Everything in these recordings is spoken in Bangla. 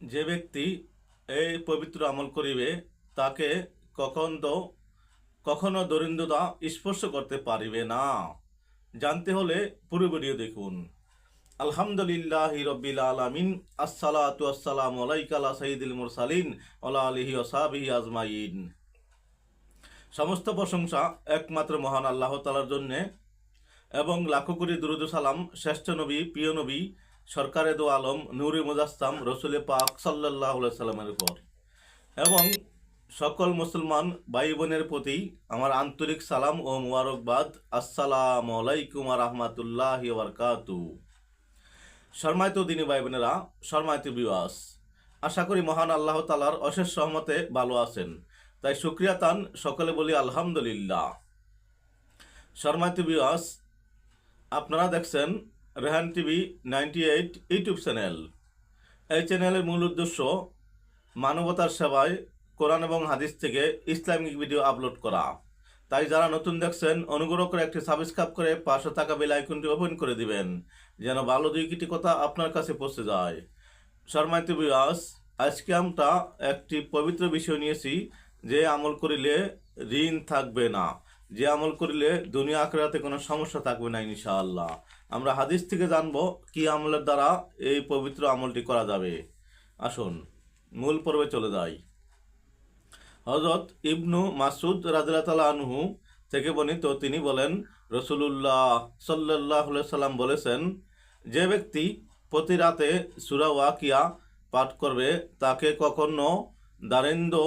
যে ব্যক্তি এই পবিত্র আমল করিবে, তাকে কখন তো কখনো দরিদ্রতা স্পর্শ করতে পারিবে না। জানতে হলে পুরো ভিডিও দেখুন। আলহামদুলিল্লাহ রব্বিল আলামিন, আসসালাতু আসসালামু আলাইকা আলা সাইয়্যিদিল মুরসালিন, ওয়া আলিহি ওয়া সাহবিহি আজমাইন। সমস্ত প্রশংসা একমাত্র মহান আল্লাহ তাআলার জন্য এবং লাখো কোটি দুরুদ সালাম শ্রেষ্ঠ নবী, প্রিয় নবী সরকারে দো আলম, নূরে মুজাস্তাম রসুলে পাক সাল্লাহ সাল্লামের উপর। এবং সকল মুসলমান ভাই বোনের প্রতি আমার আন্তরিক সালাম ও মুবারকবাদ। আসসালাম আলাইকুম রহমতুল্লাহ বারকাতু শর্মায়িত দিনী ভাই বোনেরা শর্মায়িত বিবাস আশা করি মহান আল্লাহ তালার অশেষ সহমতে ভালো আছেন। তাই শুক্রিয়া তান, সকলে বলি আলহামদুলিল্লাহ। শর্মায়িত বিবাস আপনারা দেখছেন Rehan TV ninety eight YouTube channel. এই চ্যানেলের মূল উদ্দেশ্য মানবতার সেবায় কোরআন এবং হাদিস থেকে ইসলামিক ভিডিও আপলোড করা। তাই যারা নতুন দেখছেন, অনুগ্রহ করে একটি সাবস্ক্রাইব করে পাঁচশো টাকা বেল আইকনটি ওপেন করে দিবেন, যেন ভালো দুই কিটি কথা আপনার কাছে পৌঁছে যায়। শর্মাইতে বিয়াস আজকে আমরা একটি পবিত্র বিষয় নিয়েছি, যে আমল করিলে ঋণ থাকবে না। যে আমল করিলে দুনিয়া আখেরাতে কোনো সমস্যা থাকবে না ইনশাআল্লাহ। আমরা হাদিস থেকে জানব কি আমলের দ্বারা এই পবিত্র আমলটি করা যাবে। আসুন, মূল পর্বে চলে যাই। হজরত ইবনু মাসুদ রাজিয়াল আনহু থেকে বর্ণিত তিনি বলেন, রসুলুল্লাহ সাল্লাহ সাল্লাম বলেছেন, যে ব্যক্তি প্রতি রাতে সুরা ওয়াকিয়া পাঠ করবে, তাকে কখনো দারিন্দ্র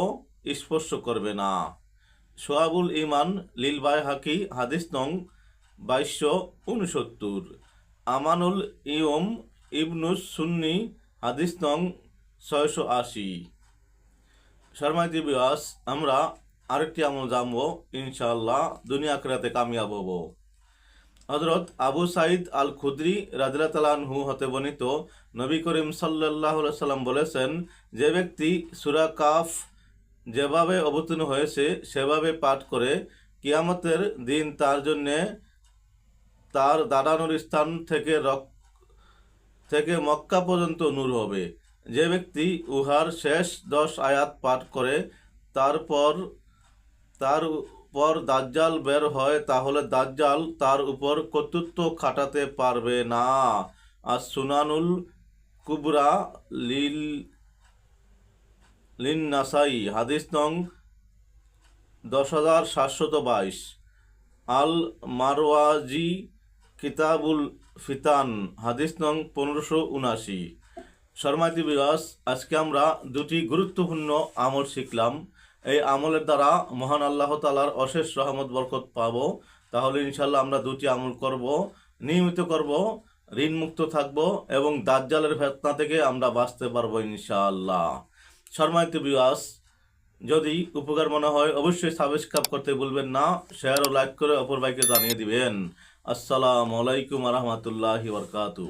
স্পর্শ করবে না। সোয়াবুল ইমান লিল হাকি হাদিস নং বাইশশো উনসত্তর আমানুল ইয়ম ইবনুস সুন্নি, হাদিস নং ছয়শো আশি। শর্মাইতি বিয়াস, আমরা আরেকটি আমল জানব, ইনশাআল্লাহ দুনিয়া আখরাতে কামিয়াব হব। হজরত আবু সাইদ আল খুদ্রি রাজরাতালানহু হতে বর্ণিত, নবী করিম সাল্লাহ সাল্লাম বলেছেন, যে ব্যক্তি সুরা কাফ যেভাবে অবতীর্ণ হয়েছে, সেভাবে পাঠ করে কিয়ামতের দিন তার জন্যে তার দাঁড়ানোর স্থান থেকে রক থেকে মক্কা পর্যন্ত নূর হবে। যে ব্যক্তি উহার শেষ দশ আয়াত পাঠ করে, তারপর তার পর দাজ্জাল বের হয়, তাহলে দাজ্জাল তার উপর কর্তৃত্ব খাটাতে পারবে না। আর সুনানুল কুবরা লিল লিন নাসাই হাদিস নং দশ হাজার সাতশত বাইশ। আল মারওয়াজি কিতাবুল ফিতান, হাদিস নং পনেরোশো উনাশি শর্মাতি বিবাস আজকে আমরা দুটি গুরুত্বপূর্ণ আমল শিখলাম। এই আমলের দ্বারা মহান আল্লাহ তালার অশেষ রহমত, বরকত পাব। তাহলে ইনশাল্লাহ আমরা দুটি আমল করব, নিয়মিত করব, ঋণমুক্ত থাকব এবং দাজ্জালের ফেতনা থেকে আমরা বাঁচতে পারব ইনশাআল্লাহ। শর্মায়িত বিবাস যদি উপকার মনে হয়, অবশ্যই সাবস্ক্রাইব করতে ভুলবেন না। শেয়ার ও লাইক করে অপর ভাইকে জানিয়ে দিবেন। আসসালামু আলাইকুম রহমতুল্লাহি বরকাতু